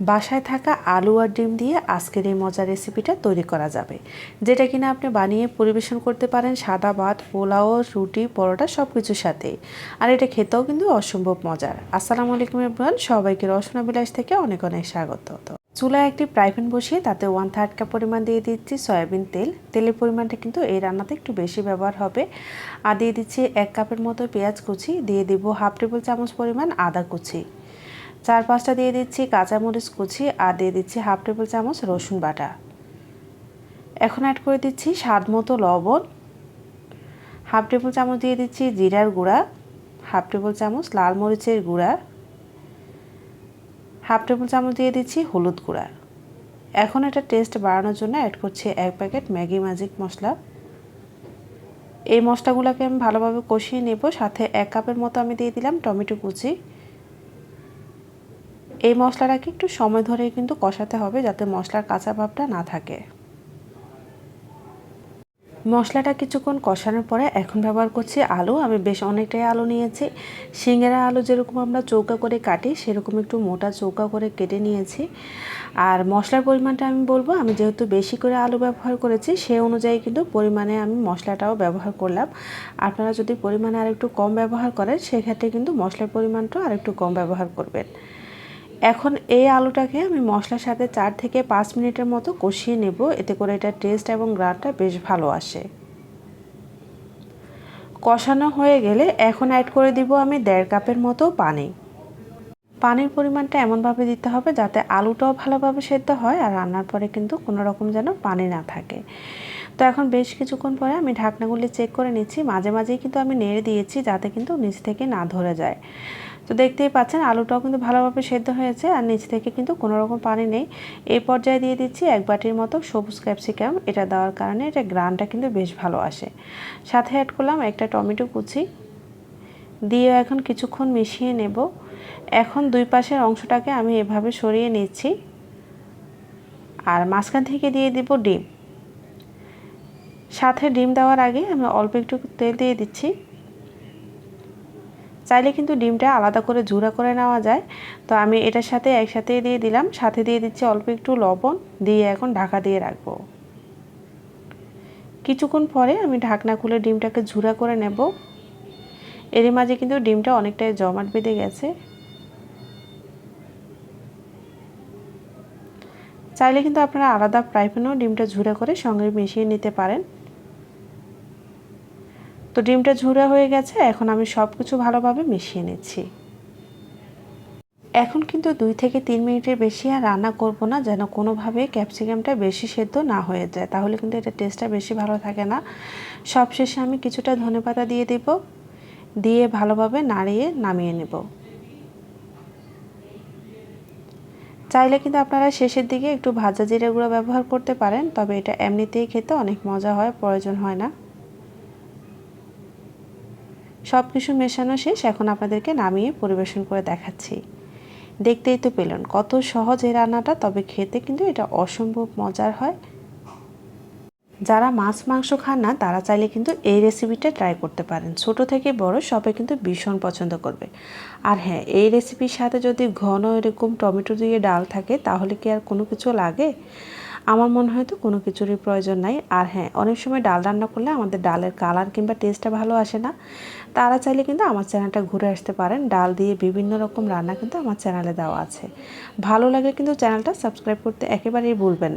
বাসায় থাকা আলু আর ডিম দিয়ে আজকের এই মজার রেসিপিটা তৈরি করা যাবে। যেটা কিনা আপনি বানিয়ে পরিবেশন করতে পারেন সাদা ভাত, পোলাও, রুটি, পরোটা সব কিছুর সাথে। আর এটা খেতেও কিন্তু অসম্ভব মজার। আসসালামু আলাইকুম ইব্রান সবাইকে রসনা বিলাস থেকে অনেক অনেক স্বাগত। চুলায় একটি ফ্রাই প্যান বসিয়ে তাতে ওয়ান থার্ড কাপ পরিমাণ দিয়ে দিচ্ছি সয়াবিন তেল। তেলের পরিমাণটা কিন্তু এই রান্নাতে একটু বেশি ব্যবহার হবে। আর দিয়ে দিচ্ছি এক কাপের মতো পেঁয়াজ কুচি। দিয়ে দিব হাফ টেবিল চামচ পরিমাণ আদা কুচি। চার পাঁচটা দিয়ে দিচ্ছি কাঁচামরিচ কুচি আর দিয়ে দিচ্ছি হাফ টেবিল চামচ রসুন বাটা। এখন অ্যাড করে দিচ্ছি স্বাদ মতো লবণ। হাফ টেবিল চামচ দিয়ে দিচ্ছি জিরার গুঁড়া। হাফ টেবিল চামচ লাল মরিচের গুঁড়া। হাফ টেবিল চামচ দিয়ে দিচ্ছি হলুদ গুঁড়া। এখন এটা টেস্ট বাড়ানোর জন্য অ্যাড করছি এক প্যাকেট ম্যাগি ম্যাজিক মশলা। এই মশলাগুলোকে আমি ভালোভাবে কষিয়ে নেব, সাথে এক কাপের মতো আমি দিয়ে দিলাম টমেটো কুচি। এই মশলাটাকে একটু সময় ধরে কিন্তু কষাতে হবে যাতে মশলার কাঁচা ভাবটা না থাকে। মশলাটা কিছুক্ষণ কষানোর পরে এখন ব্যবহার করছি আলু। আমি বেশ অনেকটাই আলু নিয়েছি। সিঙ্গারা আলু যেরকম আমরা চৌকা করে কাটি, সেরকম একটু মোটা চৌকা করে কেটে নিয়েছি। আর মশলার পরিমাণটা আমি বলব, আমি যেহেতু বেশি করে আলু ব্যবহার করেছি, সে অনুযায়ী কিন্তু পরিমাণে আমি মশলাটাও ব্যবহার করলাম। আপনারা যদি পরিমাণে আরেকটু কম ব্যবহার করেন, সেক্ষেত্রে কিন্তু মশলার পরিমাণটাও আরেকটু কম ব্যবহার করবেন। এখন এই আলুটাকে আমি মশলার সাথে চার থেকে পাঁচ মিনিটের মতো কষিয়ে নেব। এতে করে এটা টেস্ট এবং গ্রানটা বেশ ভালো আসে। কষানো হয়ে গেলে এখন অ্যাড করে দিব আমি দেড় কাপের মতো পানি। পানির পরিমাণটা এমনভাবে দিতে হবে যাতে আলুটাও ভালোভাবে সেদ্ধ হয় আর রান্নার পরে কিন্তু কোনো রকম যেন পানি না থাকে। তো এখন বেশ কিছুক্ষণ পরে আমি ঢাকনাগুলি চেক করে নিচ্ছি। মাঝে মাঝেই কিন্তু আমি নেড়ে দিয়েছি যাতে কিন্তু নিচ থেকে না ধরে যায়। তো দেখতেই পাচ্ছেন, আলুটাও কিন্তু ভালোভাবে সেদ্ধ হয়েছে আর নিচ থেকে কিন্তু কোনো রকম পানি নেই। এই পর্যায়ে দিয়ে দিচ্ছি এক বাটির মতো সবুজ ক্যাপসিকাম। এটা দেওয়ার কারণে এটা গ্রানটা কিন্তু বেশ ভালো আসে। সাথে অ্যাড করলাম একটা টমেটো কুচি। দিয়ে এখন কিছুক্ষণ মিশিয়ে নেব। এখন দুই পাশের অংশটাকে আমি এভাবে সরিয়ে নিচ্ছি। আর মাঝখান থেকে দিয়ে দিব ডিম। সাথে ডিম দেওয়ার আগে আমি অল্প একটু তেল দিয়ে দিচ্ছি। চাইলে কিন্তু ডিমটা আলাদা করে ঝুরা করে নেওয়া যায়। তো আমি এটার সাথে একসাথে দিয়ে দিলাম, সাথে দিয়ে দিচ্ছি অল্প একটু লবণ, দিয়ে এখন ঢাকা দিয়ে রাখব। কিছুক্ষণ পরে আমি ঢাকনা খুলে ডিমটাকে ঝুরা করে নেব। এরই মাঝে কিন্তু ডিমটা অনেকটাই জমাট বেঁধে গেছে। চাইলে কিন্তু আপনারা আলাদা ফ্রাই ডিমটা ঝুরা করে সঙ্গে মিশিয়ে নিতে পারেন। তো ডিমটা ঝুরা হয়ে গেছে, এখন আমি সব কিছু ভালোভাবে মিশিয়ে নিচ্ছি। এখন কিন্তু দুই থেকে তিন মিনিটের বেশি আর রান্না করব না, যেন কোনোভাবে ক্যাপসিকামটা বেশি সেদ্ধ না হয়ে যায়। তাহলে কিন্তু এটা টেস্টটা বেশি ভালো থাকে না। সব শেষে আমি কিছুটা ধনেপাতা দিয়ে দেব, দিয়ে ভালোভাবে নাড়িয়ে নামিয়ে নেব। চাইলে কিন্তু আপনারা শেষের দিকে একটু ভাজা জিরে গুঁড়ো ব্যবহার করতে পারেন, তবে এটা এমনিতেই খেতে অনেক মজা হয়, প্রয়োজন হয় না। সব কিছু মেশানো শেষ, এখন আপনাদেরকে নামিয়ে পরিবেশন করে দেখাচ্ছি। দেখতেই তো পেলেন, কত সহজ এই রান্নাটা, তবে খেতে কিন্তু এটা অসম্ভব মজার হয়। যারা মাছ, মাংস খান না, তারা চাইলে কিন্তু এই রেসিপিটা ট্রাই করতে পারেন। ছোট থেকে বড় সবাই কিন্তু ভীষণ পছন্দ করবে। আর হ্যাঁ এই রেসিপির সাথে যদি ঘন এরকম টমেটো দিয়ে ডাল থাকে, তাহলে কি আর কোনো কিছু লাগে? আমার মনে হয় তো কোনো কিছুরই প্রয়োজন নাই। আর হ্যাঁ অনেক সময় ডাল রান্না করলে আমাদের ডালের কালার কিংবা টেস্টটা ভালো আসে না। তারা চাইলে কিন্তু আমার চ্যানেলটা ঘুরে আসতে পারেন। ডাল দিয়ে বিভিন্ন রকম রান্না কিন্তু আমার চ্যানেলে দেওয়া আছে। ভালো লাগে কিন্তু চ্যানেলটা সাবস্ক্রাইব করতে একেবারেই ভুলবেন না।